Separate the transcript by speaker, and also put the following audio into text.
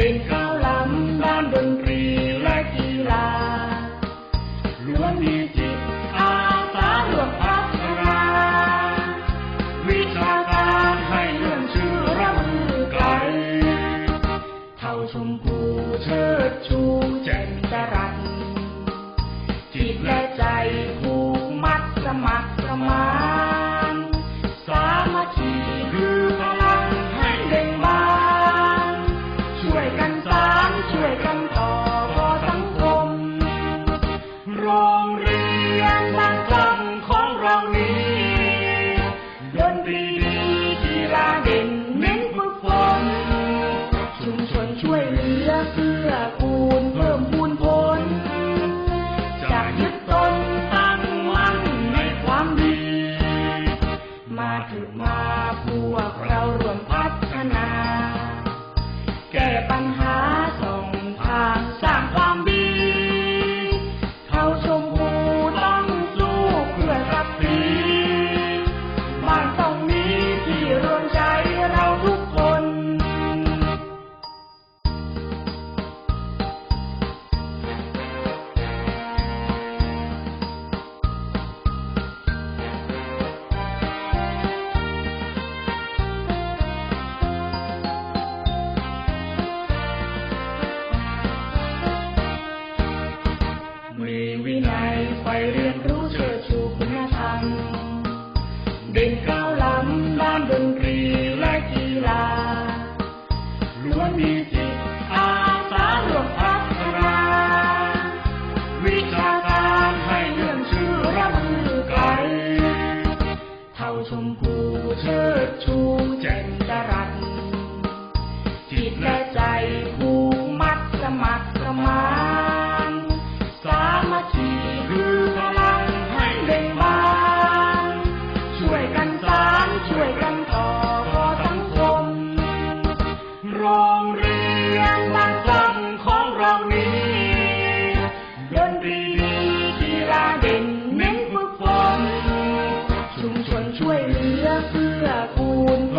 Speaker 1: เด่นข้าลำด้านดนตรีและกีล้วนมีจิตอาสาร่วมพัฒาวิชาการให้เลื่อนชื่อร่ำไกล เท่าชมพูเชิดชูแจ่มจรัจิตและใจผูกมัดสมัคร เกื้อกูลเพิ่มบุญ They Hãy subscribe cho